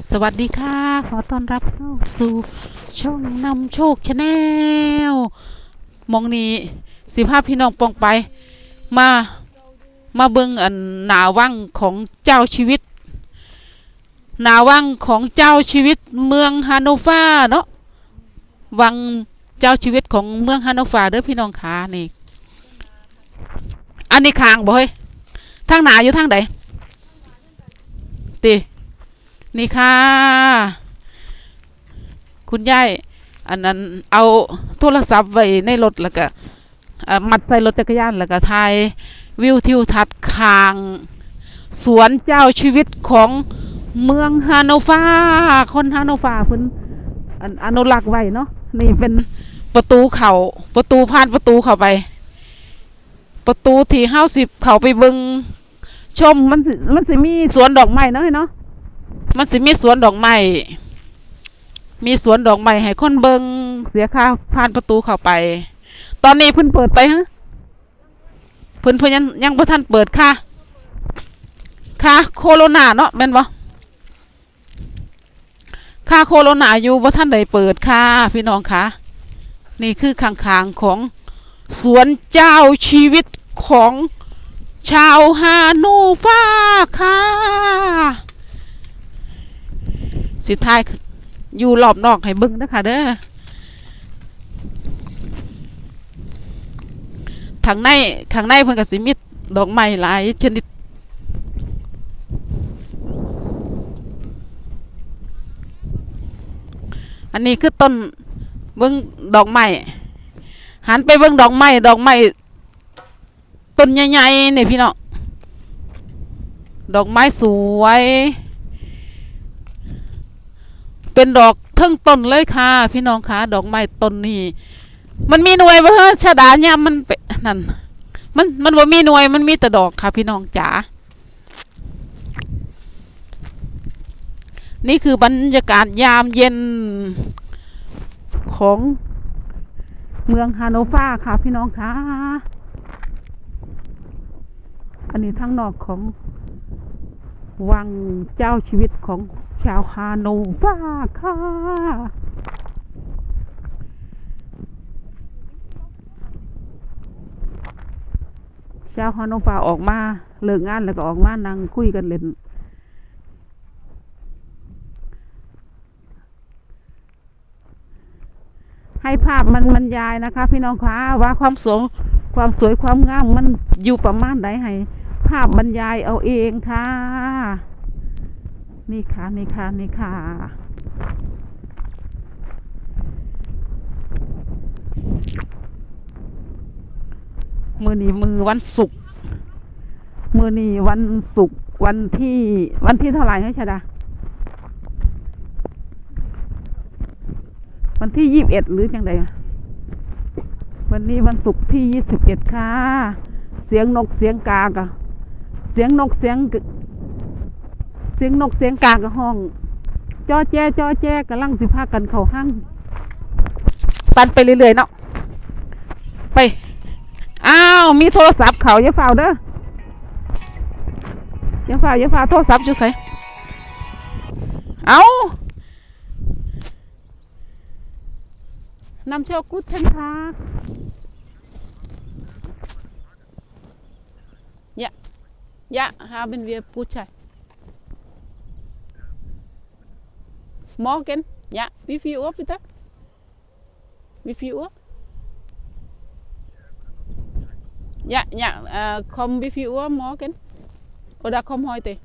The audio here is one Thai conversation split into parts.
สวัสดีค่ะ ขอต้อนรับเข้าสู่ช่องนำโชคชาแนลมองนี้สิภาพพี่น้องปองไป มามาเบิ่งอันหนาวังของเจ้าชีวิต หนาวังของเจ้าชีวิตเมืองฮานโนฟาเนาะวังเจ้าชีวิตของเมืองฮานโนฟาเด้อพี่น้องขานี่อันนี้คางบ่เฮ้ยทางหนาอยู่ทางใดติ นี่ค่ะ คุณยายอันนั้นเอาโทรศัพท์ไว้ในรถแล้วก็มัดใส่รถจักรยานแล้วก็ถ่ายวิวทิวทัศน์คาง สวนเจ้าชีวิตของเมืองฮานโนฟาคนฮานโนฟาเพิ่นอนุรักษ์ไว้เนาะนี่เป็นประตูเขาประตูผ่านประตูเข้าไป ประตูที่เฮาสิบเข้าไปเบิงชมมันมันสิมีสวนดอกไม้เนาะเนาะ มันสิมีสวนดอกไม้มีสวนดอกไม้ให้คนเบิงเสียค่าผ่านประตูเข้าไป ตอนนี้เพิ่นเปิดไปฮะเพิ่นเพิ่นยังยังบ่ทันเปิดค่ะ ค่ะโคโรนาเนาะแม่นบ่ค่าโคโรนาอยู่บ่ทันได้เปิดค่ะพี่น้องค่ะ นี่คือข้างๆของสวนเจ้าชีวิตของชาวฮานูฟาค่ะ สิท้ายอยู่รอบนอกให้เบิ่งนะคะเด้อทางในทางในเพิ่นก็สิมีดอกไม้หลายชนิดอันนี้คือต้นเบิ่งดอกไม้หันไปเบิ่งดอกไม้ดอกไม้ต้นใหญ่ๆนี่พี่น้องดอกไม้สวย เป็นดอกเทั้งต้นเลยค่ะ พี่น้องค่ะดอกไม้ต้นนี้ มันมีหน่วยบ่ฮะชะดาเนี่ยมันเป็นนั่นมันมันบ่มีหน่วยมันมีแต่ดอกค่ะ พี่น้องจ๋านี่คือบรรยากาศยามเย็นของเมืองฮานโนฟาค่ะ พี่น้องค่ะอันนี้ทั้งนอกของวังเจ้าชีวิตของ ชาวฮาโนฟาค่ะชาวฮาโนฟาออกมาเลิกงานแล้วก็ออกมานั่งคุยกันเล่นให้ภาพมันบรรยายนะคะ พี่น้องคะว่าความสวยความสวยความงามมันอยู่ประมาณไหนให้ ภาพบรรยายเอาเองค่ะ นี่ค่ะ นี่ค่ะ นี่ค่ะมือนี้มือวันศุกร์มือนี้วันศุกร์วันที่วันที่เท่าไหร่ให้ชดาวันที่ยี่สิบเอ็ดหรือจังใดวันนี้วันศุกร์ที่ยี่สิบเอ็ดค่ะ เสียงนกเสียงกากะเสียงนกเสียง สียงนกเสียงกากระห้องจอแจจอแจกำลังสิพากันเขาห้างปันไปเรื่อยๆเนาะไปอ้าวมีโทรศัพท์เขาอย่าเฝ้าเด้ออย่าเฝ้าอย่าเฝ้าโทรศัพท์อยู่ไสเอานำโชคกุดเทนทา Ja, ja, haben wir Putsche. Morgen? Ja, wie viel Uhr bitte? Wie viel Uhr? Ja, ja, äh, komm wie viel Uhr morgen? Oder komm heute?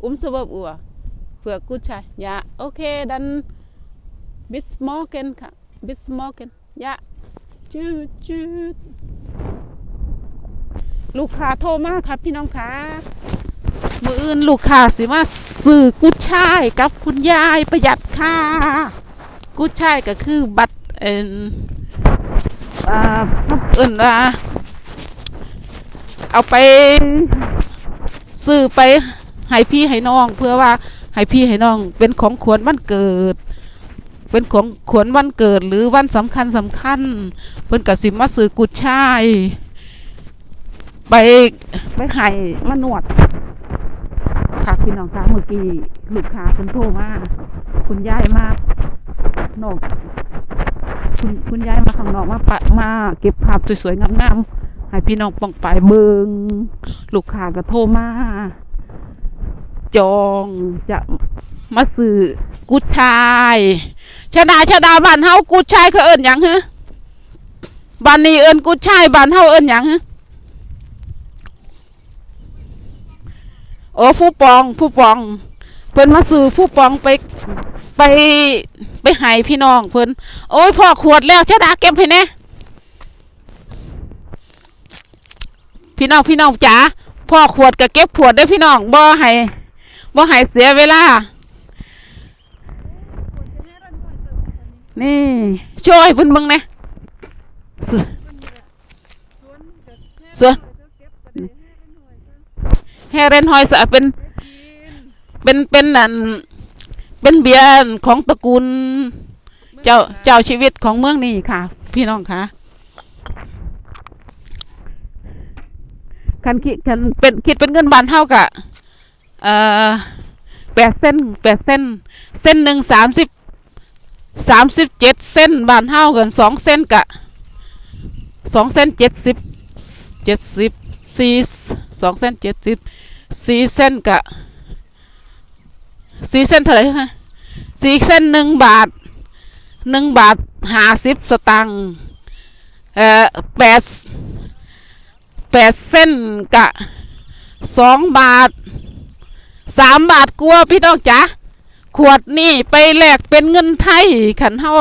Um 12 Uhr. Für Gutschein. Ja, okay, dann bis morgen. Ka- Bis morgen. Ja. Tschüss, tschüss. ลูกค้าโทรมาครับพี่น้องคะ มืออื่นลูกค้าสิมาซื้อกุช่ายกับคุณยายประหยัดค่ากุช่ายก็คือบัตรเอ็นอ่าเอื่นว่าเอาไปซื้อไปให้พี่ให้น้อง เพื่อว่าให้พี่ให้น้อง เป็นของขวัญวันเกิด เป็นของขวัญวันเกิดหรือวันสำคัญสำคัญเพิ่นก็สิมาซื้อกุดช่ายไปไปให้มานวด ค่ะพี่น้องคะเมื่อกี้ลูกค้าคุณโทรมาคุณยายมานอกคุณคุณยายมาข้างนอกมาปะมาเก็บภาพสวยๆงามๆให้พี่น้องปองไปเบิงลูกค้าก็โทรมาจองจะมาซื้อกุดชายชดาชดาบ้านเฮากุดชายเขาเอิ้นหยังฮะบ้านนี้เอิ้นกุดชายบ้านเฮาเอิ้นหยังฮะ โอ้ฟูปองฟูปอง เพิ่นมาซื้อฟูปองไปไปไปให้พี่น้องเพิ่นโอ้ยพ่อขวดแล้วชะดาเก็บให้แน่พี่น้องพี่น้องจ๋าพ่อขวดก็เก็บขวดได้พี่น้องบ่ให้บ่ให้เสียเวลา นี่ช่วยเพิ่นเบิ่งน่ส่วน แฮเรนฮอยสะเป็นเป็นเป็นอันเป็นเบียร์ของตระกูล เจ้าเจ้าชีวิตของเมืองนี้ค่ะ พี่น้องค่ะคันคิดคันเป็นคิดเป็นเงินบาทเท่ากับเอ่อแปดเส้นแปดเส้น เส้นหนึ่งสามสิบสามสิบเจ็ดเส้นบาทเท่ากันสองเส้นกะสองเส้นเจ็ดสิบเจ็ดสิบสี่ สองเส้นเจ็ดสิบสี่เส้นกะสี่เส้นเท่าไหร่ฮะสี่เส้นหนึ่งบาทหนึ่งบาทห้าสิบสตังค์เอ่อแปดแปดเส้นกะสองบาทสามบาทกลัวพี่น้องจ๋าขวดนี่ไปแลกเป็นเงินไทยขันเฮา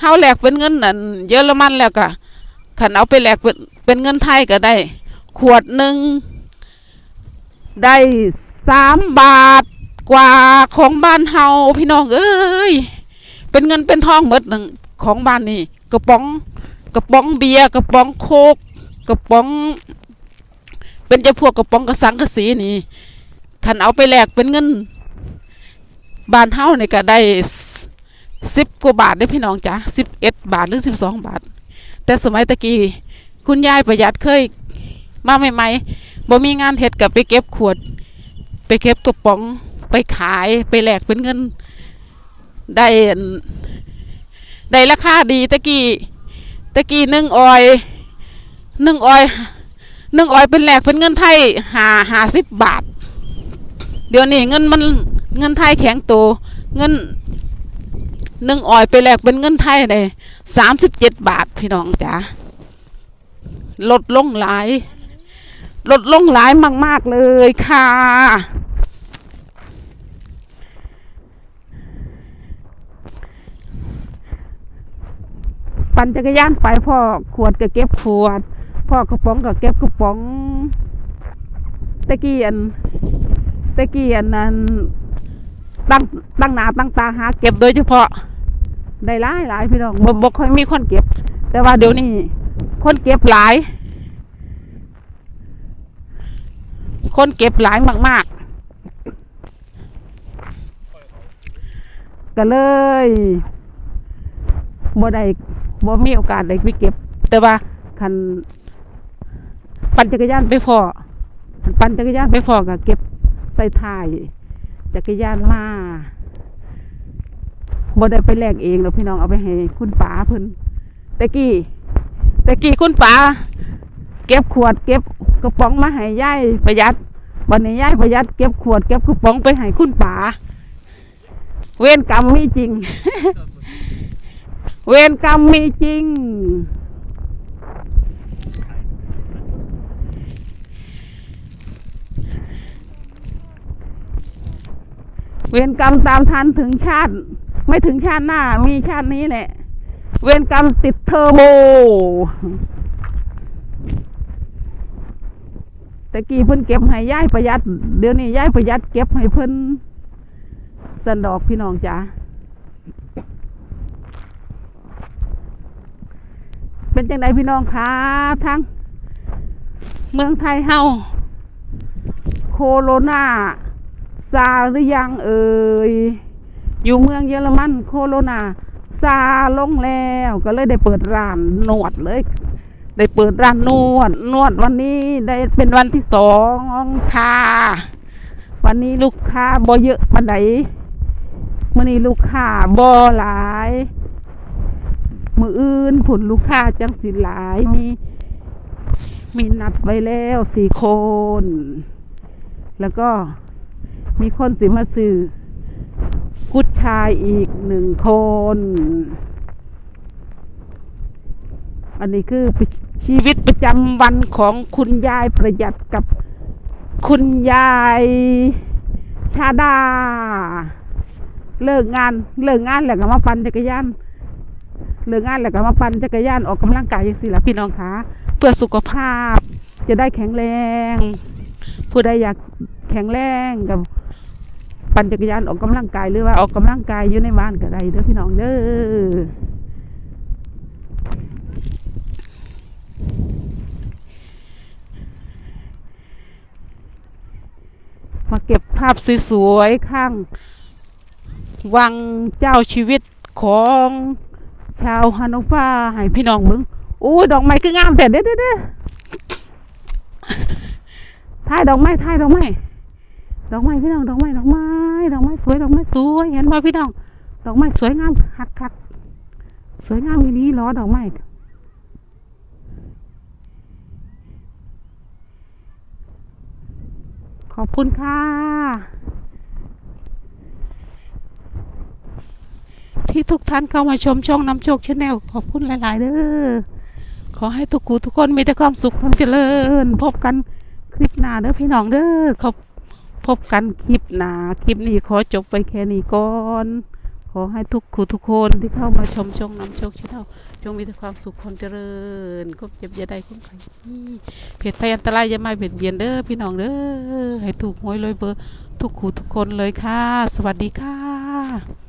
เฮาแลกเป็นเงินนั่นเยอรมันแล้วก็ขันเอาไปแลกเป็นเป็นเงินไทยก็ได้ ขวดหนึ่ง ได้สามบาทกว่าของบ้านเฮาพี่น้องเอ้ยเป็นเงินเป็นทองหมดหนึ่งของบ้านนี่กระป๋องกระป๋องเบียร์กระป๋องโคกกระป๋อง เป็นเจ้าพวกกระป๋องกระสังกระสีนี่ขันเอาไปแลกเป็นเงินบ้านเฮาเนี่ก็ได้สิบกว่าบาทได้พี่น้องจ้ะสิบเอ็ดบาทหรือสิบสองบาท แต่สมัยตะกี้คุณยายประหยัดเคยมาใหม่ๆ บ่มีงานเฮ็ดกับไปเก็บขวด ไปเก็บกระป๋องไปขายไปแลกเป็นเงิน ได้ได้ราคาดีตะกี้ตะกี้หนึ่งออยหนึ่งออยหนึ่งออยเป็นแหลกเป็นเงินไทยหาหาสิบบาท เดี๋ยวนี้เงินมันเงินไทยแข็งโตเงินหนึ่งออยไปแลกเป็นเงินไทยเลยสามสิบเจ็ดบาทพี่น้องจ๋าลดลงหลาย ลดลงหลายมาก ๆ เลยค่ะ ปั่นจักรยานไปพ่อขวดก็เก็บขวด พ่อกระป๋องก็เก็บกระป๋อง ตะกี้อันตะกี้อันนั้นตั้งตั้งหนาตั้งตาหาเก็บโดยเฉพาะ ได้หลายหลายพี่น้องบ่บ่ค่อยมีคนเก็บ แต่ว่าเดี๋ยวนี้คนเก็บหลาย คนเก็บหลายมาก ๆ ก็เลยบ่ได้บ่มีโอกาสได้ไปเก็บ แต่ว่าคันปั่นจักรยานไปพอคันปั่นจักรยานไปพอก็เก็บใส่ท้ายจักรยานมาบ่ได้ไปแลกเองหรอกพี่น้องเอาไปให้คุณป๋าเพิ่นตะกี้ตะกี้คุณป๋าเก็บขวดเก็บ กระป๋องมาให้ยายประหยัดวันนี้ยายประหยัดเก็บขวดเก็บกระป๋องไปให้คุณป๋าเวรกรรมมีจริง เวรกรรมมีจริง เวรกรรมตามทันถึงชาติ ไม่ถึงชาติหน้า มีชาตินี้แหละ เวรกรรมติดเทอร์โบ แต่กี้เพิ่นเก็บให้ย่ายประหยัด เดี๋ยวนี้ย่ายประหยัดเก็บให้เพิ่นสันดอกพี่น้องจ๋าเป็นจังไดพี่น้องคะทั้งเมืองไทยเฮาโคโรนาซาหรือยังเอ่ยอยู่เมืองเยอรมันโคโรนาซาลงแล้วก็เลยได้เปิดร้านนวดเลย ได้เปิดร้านนวด นวดวันนี้ได้เป็นวันที่สองค่ะวันนี้ลูกค้าบ่เยอะปานใดมื้อนี้ลูกค้าบ่หลาย มืออื่นผลลูกค้าจังสิหลายมี มีนัดไว้แล้วสี่คน แล้วก็มีคนสิมาซื้อกุดชายอีกหนึ่งคน อันนี้คือชีวิตประจำวันของคุณยายประหยัดกับคุณยายชาดา เลิกงานเลิกงานแล้วก็มาปั่นจักรยานเลิกงานแล้วก็มาปั่นจักรยานออกกำลังกายอย่างสิละพี่น้องคะเพื่อสุขภาพ จะได้แข็งแรง ผู้ใดอยากแข็งแรงกับปั่นจักรยานออกกำลังกายหรือว่าออกกำลังกายอยู่ในบ้านก็ได้เด้อพี่น้องเด้อ มาเก็บภาพสวยๆ ข้าง วังเจ้าชีวิตของชาวฮานอฟาให้พี่น้องมึงโอ้ดอกไม้คืองามแต่เด้อเด้อเด้อถ่ายดอกไม้ถ่ายดอกไม้ดอกไม้พี่น้องดอกไม้ดอกไม้ดอกไม้สวยดอกไม้สวยเห็นป่ะพี่น้องดอกไม้สวยงามคักคักสวยงามอีนี้ล้อดอกไม้ ขอบคุณค่ะ ที่ทุกท่านเข้ามาชมช่องน้ำโชคชาแนลขอบคุณหลาย ๆ เด้อขอให้ทุกคูทุกคนมีแต่ความสุขความเจริญ พบกันคลิปหน้าเด้อพี่น้องเด้อขอบพบกันคลิปหน้าคลิปนี้ขอจบไปแค่นี้ก่อน ขอให้ทุกคู่ทุกคนที่เข้ามาชมช่องน้ำโชคชิเท่าจงมีแต่ความสุขความเจริญควบเจ็บอย่าได้คุ้มไข่เพจภัยอันตรายอย่ามาเบียดเบียนเด้อพี่น้องเด้อให้ถูกหวยรวยเบอร์ทุกคู่ทุกคนเลยค่ะ สวัสดีค่ะ